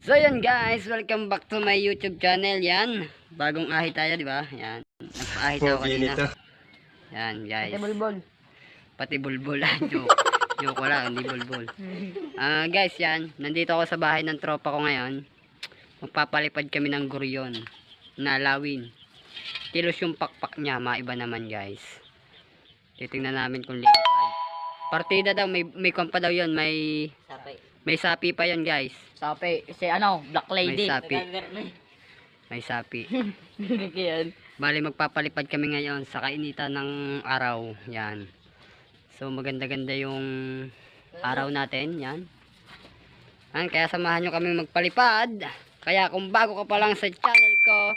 So yun guys, welcome back to my YouTube channel. Yan, bagong ahi tayo, di ba? Yan, nagpa-ahi tayo kanina. Yan guys, bulbol. pati bulbul. joke, joke wala, hindi bulbul. Ah guys, yan, nandito ako sa bahay ng tropa ko ngayon. Magpapalipad kami ng guryon na lawin. Kilos yung pakpak niya, maiba naman guys. Titingnan namin kung lipad. Partida daw, may, may kompa daw yun, may. May sapi pa yun guys. Sapi. Si ano, Black Lady. May sapi. May sapi. Yan. Bali magpapalipad kami ngayon sa kainitan ng araw. Yan. So maganda-ganda yung araw natin. Yan. Yan. Kaya samahan nyo kami magpalipad. Kaya kung bago ka pa lang sa channel ko,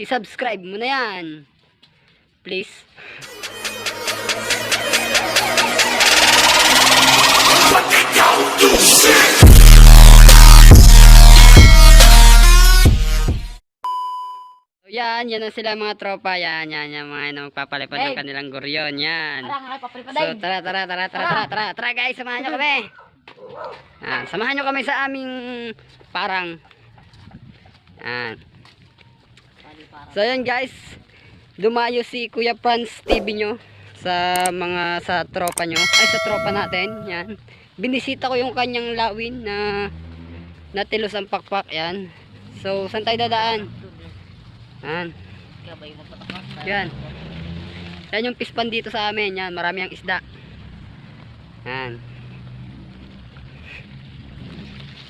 isubscribe mo na yan. Please. yan, yan na sila mga tropa. Yan, yan, yan mga na magpapalipad ng kanilang guryon. Yan. So, tara, tara, tara, tara, tara, tara, tara guys, samahan nyo kami. Ah, samahan nyo kami sa aming parang. Yan. So, yan guys. Dumayo si Kuya Franz TV nyo sa mga sa tropa nyo. Ay, sa tropa natin. Yan. Binisita ko yung kanyang lawin na natilos ang pakpak. Yan. So, saan tayo dadaan? Yan. Yan. Yan yung pispan dito sa amin. Yan, marami ang isda. Yan.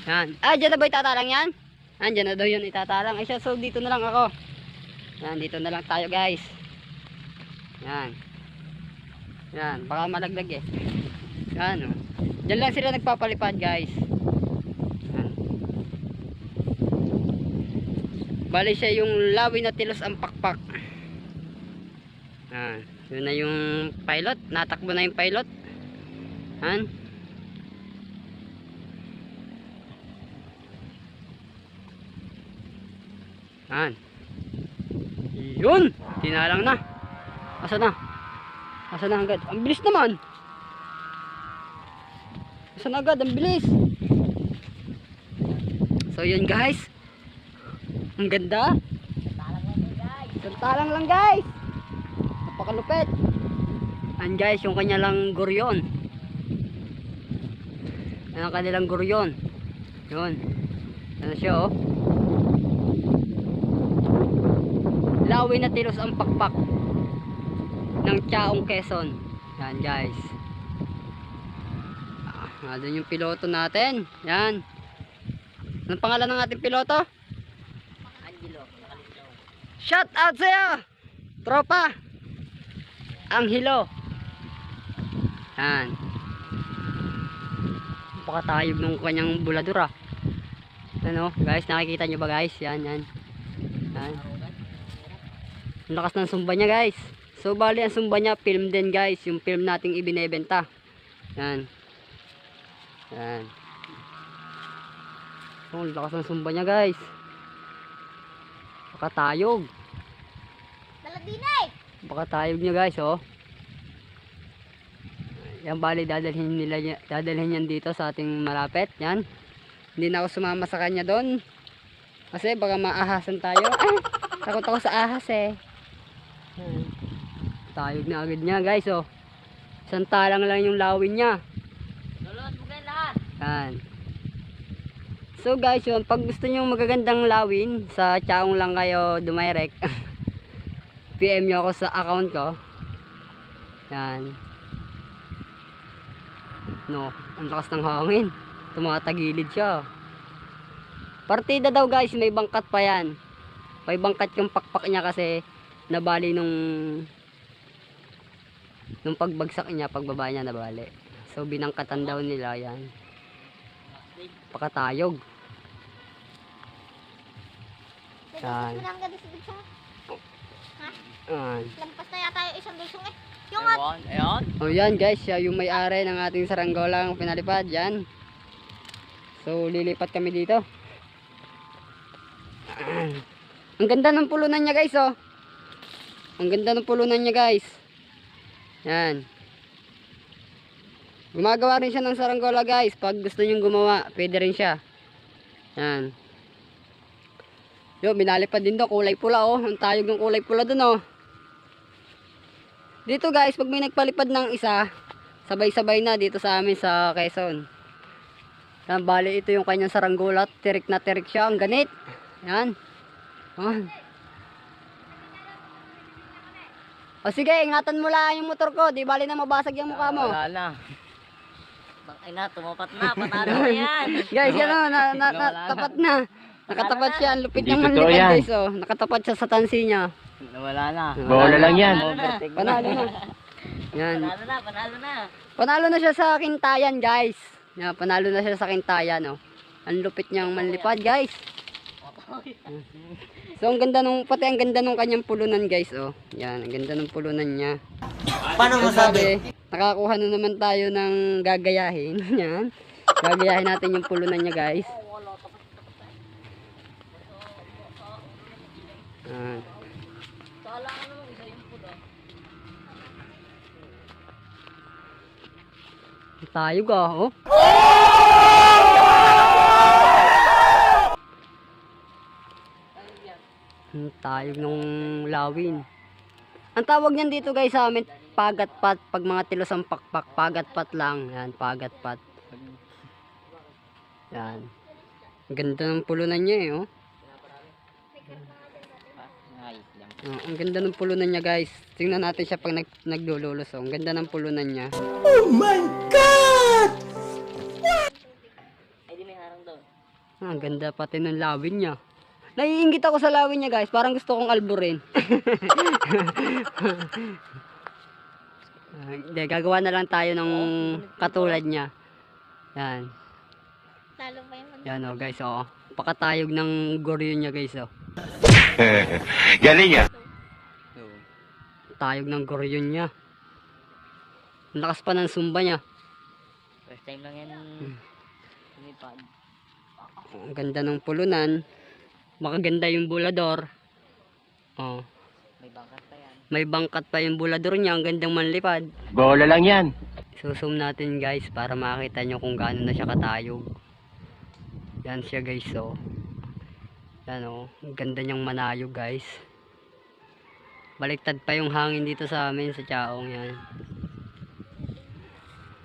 Yan. Ah, dyan na ba itatalang yan? Yan, dyan na daw yun itatalang. Ay, so dito na lang ako. Yan, dito na lang tayo guys. Yan. Yan, baka malaglag eh. Yan, oh. Dyan lang sila nagpapalipad guys. Yan. Bali siya yung lawi na tilos ang pakpak. Ah, yun na yung pilot. Natakbo na yung pilot. Han? Han? Yun! Tinalang na. Asa na? Asa na agad? Ang bilis naman! Asa na agad? Ang bilis! So yun guys. Ang ganda. Santalang lang guys. Napakalupit. Yan guys, yung kanya lang guryon. Yan ang kanilang guryon. Yun. Yan siya oh. Lawi na tilos ang pakpak ng Chaong Quezon. Yan guys. Ah, doon yung piloto natin. Yan. Anong pangalan ng ating piloto? Shout out sa'yo! Tropa! Ang hilo. Yan. Pakatayog ng kanyang buladura. Ano, guys, nakikita nyo ba guys? Yan, yan. Yan. Ang lakas ng sumba niya guys. So, bali ang sumba niya, film din guys. Yung film nating ibinebenta. Yan. Yan. Ang lakas ng sumba niya guys. Pakatayog. Daladinay! Pakatayog niya guys, oh. Yan bali dadalhin nila dadalhin yan dito sa ating malapit, yan. Hindi na ako sumama sa kanya doon. Kasi baka maahasan tayo. Ay, takot ako sa ahas eh. Tayog na agad niya guys, oh. Isang talang lang yung lawin niya. Lulot mo lahat. Yan. So guys, yun, pag gusto niyo magagandang lawin, sa Chaong lang kayo dumirect. PM nyo ako sa account ko. Yan. No, ang lakas ng hangin. Tumatagilid siya. Partida daw guys, may bangkat pa yan. May bangkat yung pakpak niya kasi nabali nung nung pagbagsak niya, pagbaba niya nabali. So binangkatan daw nila yan. Pakatayog. Yan. Lang ganda sa dulsong. Yan. Lampas na yata yung isang dulsong eh. Yung Ayan. Ayan. O yan guys, siya yung may-ari ng ating saranggolang pinalipad. Yan. So lilipat kami dito. Ang ganda ng pulunan niya guys oh. Ang ganda ng pulunan niya guys. Yan. Gumagawa rin siya ng saranggola guys. Pag gusto nyong gumawa, pwede rin siya. Yan. Yo, minalipad din daw, kulay pula oh. Ang tayog ng kulay pula dun oh. Dito guys, pag may nagpalipad ng isa, sabay-sabay na dito sa amin sa Quezon. Yan, bali ito yung kanyang saranggola. Tirik na tirik siya, ang ganit. Yan. Oh. O sige, ingatan mo lang yung motor ko. Di bali na mabasag yung mukha mo. Wala na. Ay na, tumapat na. Panalo na yan. Guys, yan o, na, na, na, na. tapat na. Nakatapat siya, ang lupit Hindi niyang totoo yan. guys oh. Nakatapat siya sa tansi niya. Wala na. Bola lang yan. Panalo na. Yan. Panalo na, panalo na. Panalo na siya sa kintayan guys. Yan, panalo na siya sa kintayan oh. Ang lupit niyang manlipad guys. So ang ganda nung, pati ang ganda nung kanyang pulunan guys oh. Yan, ang ganda ng pulunan niya. Paano mo sabi? Nakakuha na naman tayo ng gagayahin. Yan. Gagayahin natin yung pulunan niya guys. Yan. Tayo ka, oh. Ang tayog ng lawin. Ang tawag niyan dito guys sa amin, pagatpat. Pag mga tilos ang pakpak, pagatpat lang. Yan, pagatpat. Yan. Ganda ng pulunan niya eh, oh. Ayos lang. Oh, ang ganda ng pulunan niya guys. Tingnan natin siya pag nag naglululos. Oh. Ang ganda ng pulunan niya. Ay, di may harang doon. Ah, ang ganda pati ng lawin niya. Naiingit ako sa lawin niya guys. Parang gusto kong alburin. Ah, Hindi, gagawa na lang tayo ng katulad niya. Yan. Lalo pa yung Yan oh guys oh. Pakatayog ng goryo niya guys oh. Galing ah. Tayog ng goryo niya. Ang lakas pa ng sumba niya. First time lang yan. Lumipad. Ang ganda ng pulunan. Makaganda yung bulador. Oh. May bangkas pa yan. May bangkat pa yung bulador niya. Ang gandang manlipad. Bola lang yan. Susum natin guys para makita nyo kung gaano na siya katayog. Yan siya guys oh. Yan. Ang ganda niyang manayog guys. Baliktad pa yung hangin dito sa amin sa Chaong yan.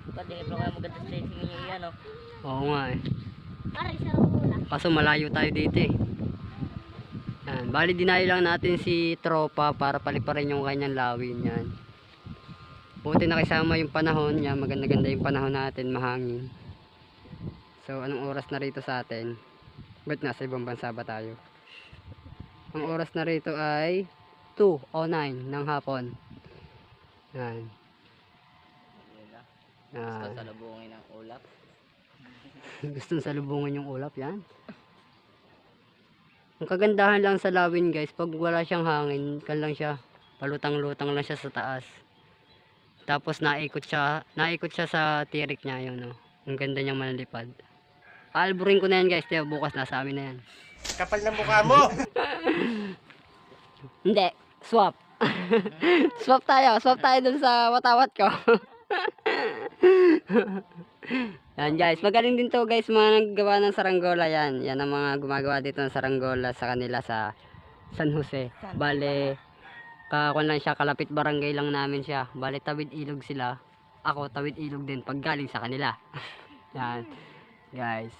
Di pa kayo maganda straight ninyo yan, oh. Oo nga eh. Kaso malayo tayo dito eh. Yan. Bali dinayo lang natin si tropa para paliparin yung kanyang lawin yan. Buti nakisama yung panahon niya. Maganda-ganda yung panahon natin. Mahangin. So anong oras na rito sa atin? Ba't nasa ibang bansa ba tayo? Ang oras na rito ay 2.09 ng hapon. Yan. Yan. Gusto salubungin ng ulap. Gustong salubungin yung ulap, yan. Ang kagandahan lang sa lawin guys, pag wala siyang hangin, kan lang siya, palutang-lutang lang siya sa taas. Tapos naikot siya, naikot siya sa tirik niya yun, no. Ang ganda niyang manlipad. Alburin ko na yan guys, tiyo, bukas nasa amin na yan. Kapal ng mukha mo! Hindi, swap. swap tayo, swap tayo dun sa watawat ko. yan guys, magaling din to guys mga naggawa ng saranggola yan. Yan ang mga gumagawa dito ng saranggola sa kanila sa San Jose. Bale, kakon lang siya, kalapit barangay lang namin siya. Bale, tawid ilog sila. Ako, tawid ilog din pag galing sa kanila. yan, guys.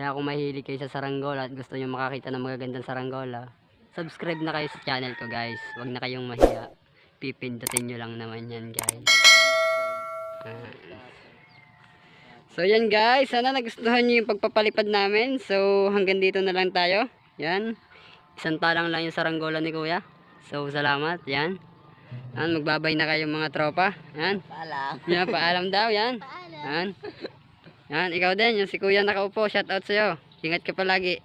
Kaya kung mahilig kayo sa saranggola at gusto nyo makakita ng magagandang saranggola, subscribe na kayo sa channel ko guys. Huwag na kayong mahiya. Pipindutin nyo lang naman yan guys. Ah. So yan guys, sana nagustuhan nyo yung pagpapalipad namin. So hanggang dito na lang tayo. Yan. Isang talang lang yung saranggola ni kuya. So salamat. Yan. Yan, magbabay na kayo mga tropa. Yan. Paalam. Yan, paalam daw. Yan. Paalam. Yan. Yan, ikaw din. Yung si kuya nakaupo. Shout out sa'yo. Ingat ka palagi.